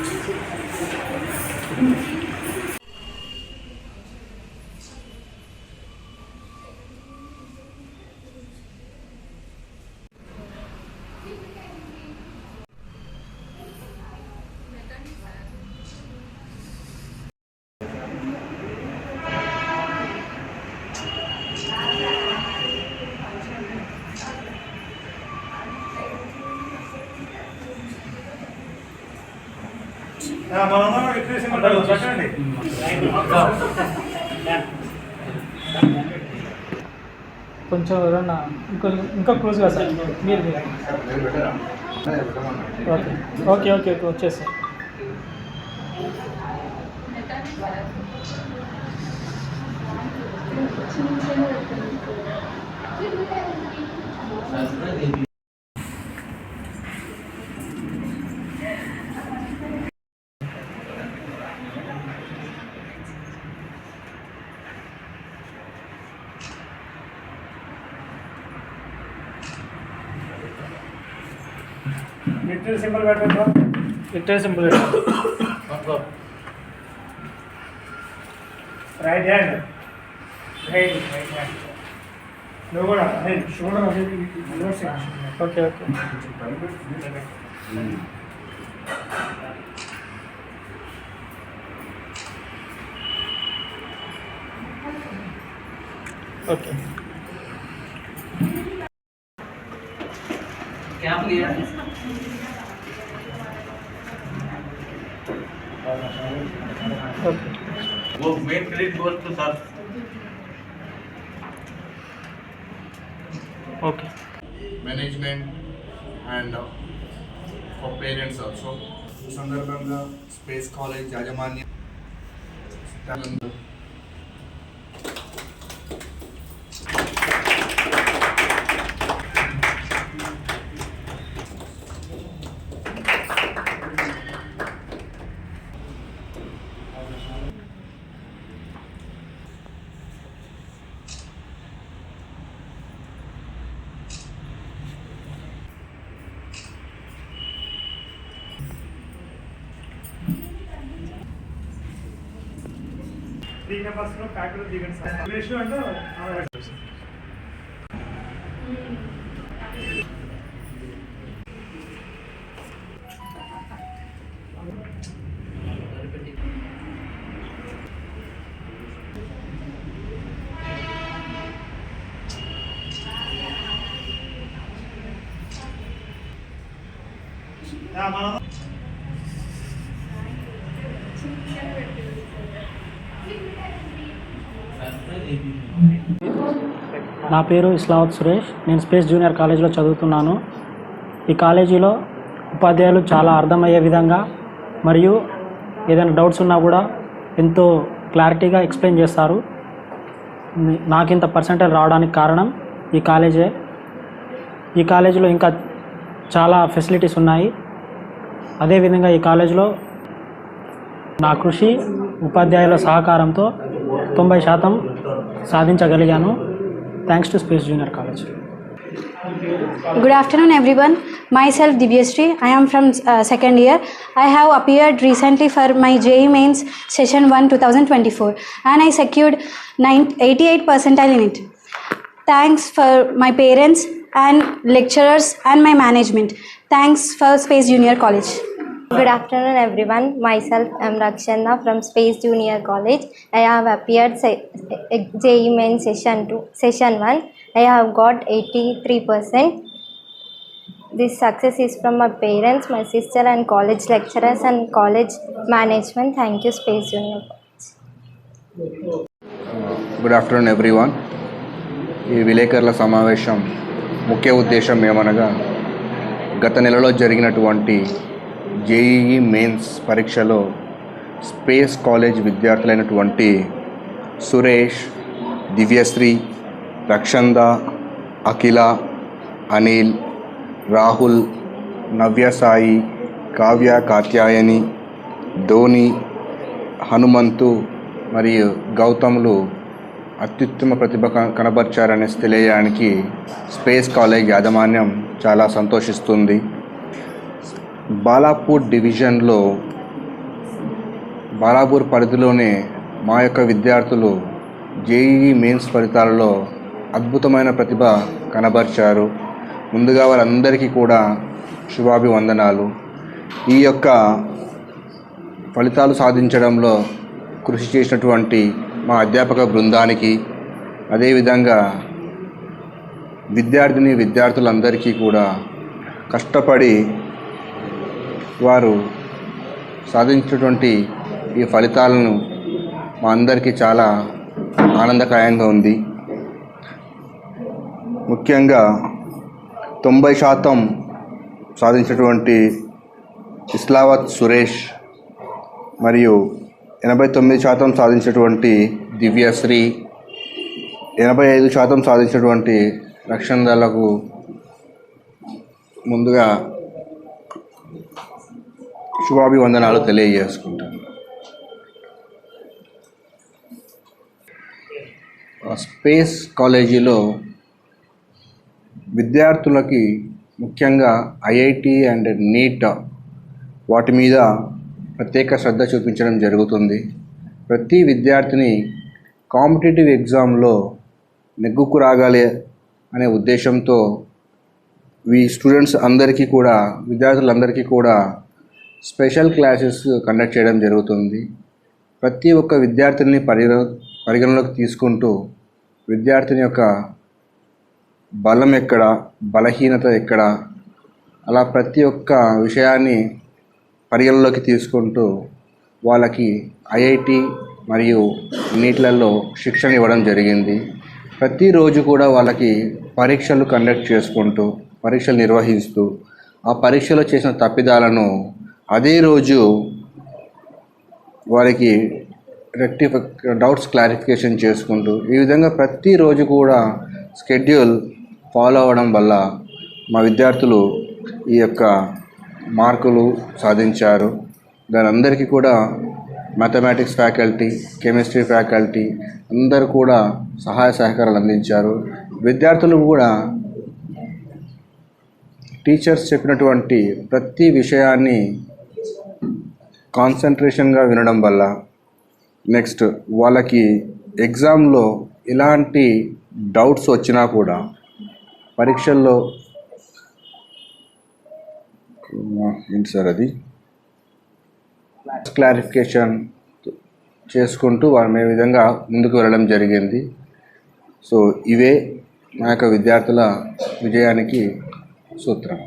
Thank you. మనందరం పెట్టండి. కొంచెం ఎవరన్నా ఇంకో ఇంకా క్లోజ్గా సార్? మీరు మీరు. ఓకే. ఓకే ఓకే ఓకే వచ్చేసి విక్టరీ సింబల్ పెట్టండి victory symbol right hand right right hand నువ్వు కూడా shoulder okay okay okay okay वो main credit goes to sir. Okay management and for parents also ఈ సందర్భంగా స్పేస్ కాలేజ్ యాజమాన్యం three members లో factory దిగండి సార్ రేషియో అంటే మనం నా పేరు ఇస్లావత్ సురేష్. నేను స్పేస్ జూనియర్ కాలేజీలో చదువుతున్నాను. ఈ కాలేజీలో ఉపాధ్యాయులు చాలా అర్థమయ్యే విధంగా మరియు ఏదైనా డౌట్స్ ఉన్నా కూడా ఎంతో క్లారిటీగా ఎక్స్ప్లెయిన్ చేస్తారు. నాకు ఇంత పర్సెంటేజ్ రావడానికి కారణం ఈ కాలేజే. ఈ కాలేజీలో ఇంకా చాలా ఫెసిలిటీస్ ఉన్నాయి. అదేవిధంగా ఈ కాలేజీలో నా కృషి ఉపాధ్యాయుల సహకారంతో తొంభై శాతం సాధించగలిగాను. thanks to Space Junior College. Good afternoon, everyone. Myself, Divyasri. I am from uh, second year. I have appeared recently for my JE Mains Session 1 2024 and I secured 88 percentile in it. Thanks for my parents and lecturers and my management. Thanks for Space Junior College. Good afternoon, everyone. Myself, I am Rakshana from Space Junior College. I have appeared se- JE Main Session 2, Session 1. I have got 83%. This success is from my parents, my sister, and college lecturers and college management. Thank you, Space Junior College. Good afternoon everyone ఈ విలేకరుల సమావేశం ముఖ్య ఉద్దేశం ఏమనగా గత నెలలో జరిగినటువంటి JEE mains పరీక్షలో స్పేస్ కాలేజ్ విద్యార్థులైనటువంటి సురేష్ దివ్యశ్రీ రక్షంద అఖిల అనిల్ రాహుల్ నవ్యసాయి కావ్య కాత్యాయని ధోని హనుమంతు మరియు గౌతమ్లు అత్యుత్తమ ప్రతిభ క- కనబర్చారనేసి తెలియడానికి స్పేస్ కాలేజ్ యాజమాన్యం చాలా సంతోషిస్తుంది. బాలాపూర్ డివిజన్లో బాలాపూర్ పరిధిలోనే మా యొక్క విద్యార్థులు జేఈఈ మెయిన్స్ ఫలితాలలో అద్భుతమైన ప్రతిభ కనబరిచారు. ముందుగా వారందరికీ కూడా శుభాభివందనాలు. ఈ యొక్క ఫలితాలు సాధించడంలో కృషి చేసినటువంటి మా అధ్యాపక బృందానికి అదేవిధంగా విద్యార్థిని విద్యార్థులందరికీ కూడా కష్టపడి వారు సాధించినటువంటి ఈ ఫలితాలను మా అందరికీ చాలా ఆనందకరంగా ఉంది. ముఖ్యంగా తొంభై శాతం సాధించినటువంటి ఇస్లావత్ సురేష్ మరియు ఎనభై తొమ్మిది శాతం సాధించినటువంటి దివ్యశ్రీ ఎనభై ఐదు శాతం సాధించినటువంటి రక్షణ దళకు ముందుగా శుభాభివందనాలు తెలియజేసుకుంటాను. స్పేస్ కాలేజీలో విద్యార్థులకి ముఖ్యంగా ఐఐటి అండ్ నీట్ వాటి మీద ప్రత్యేక శ్రద్ధ చూపించడం జరుగుతుంది. ప్రతి విద్యార్థిని కాంపిటేటివ్ ఎగ్జామ్లో నెగ్గుకు రాగాలి అనే ఉద్దేశంతో ఈ స్టూడెంట్స్ అందరికీ కూడా విద్యార్థులందరికీ కూడా స్పెషల్ క్లాసెస్ కండక్ట్ చేయడం జరుగుతుంది. ప్రతి ఒక్క విద్యార్థిని పరిగణ పరిగణలోకి తీసుకుంటూ విద్యార్థిని యొక్క బలం ఎక్కడ బలహీనత ఎక్కడ అలా ప్రతి ఒక్క విషయాన్ని పరిగణలోకి తీసుకుంటూ వాళ్ళకి ఐఐటి మరియు నీట్లలో శిక్షణ ఇవ్వడం జరిగింది. ప్రతిరోజు కూడా వాళ్ళకి పరీక్షలు కండక్ట్ చేసుకుంటూ పరీక్షలు నిర్వహిస్తూ ఆ పరీక్షలో చేసిన తప్పిదాలను అదే రోజు వారికి రెక్టిఫై డౌట్స్ క్లారిఫికేషన్ చేసుకుంటూ ఈ విధంగా ప్రతిరోజు కూడా స్కెడ్యూల్ ఫాలో అవ్వడం వల్ల మా విద్యార్థులు ఈ యొక్క మార్కులు సాధించారు. దాని అందరికీ కూడా మ్యాథమెటిక్స్ ఫ్యాకల్టీ కెమిస్ట్రీ ఫ్యాకల్టీ అందరూ కూడా సహాయ సహకారాలు అందించారు. విద్యార్థులు కూడా టీచర్స్ చెప్పినటువంటి ప్రతి విషయాన్ని కాన్సన్ట్రేషన్గా వినడం వల్ల నెక్స్ట్ వాళ్ళకి ఎగ్జామ్లో ఎలాంటి డౌట్స్ వచ్చినా కూడా పరీక్షల్లో ఏంటి సార్ అది? క్లారిఫికేషన్ చేసుకుంటూ వాళ్ళ విధంగా ముందుకు వెళ్ళడం జరిగింది. సో ఇవే నా యొక్క విద్యార్థుల విజయానికి సూత్రం.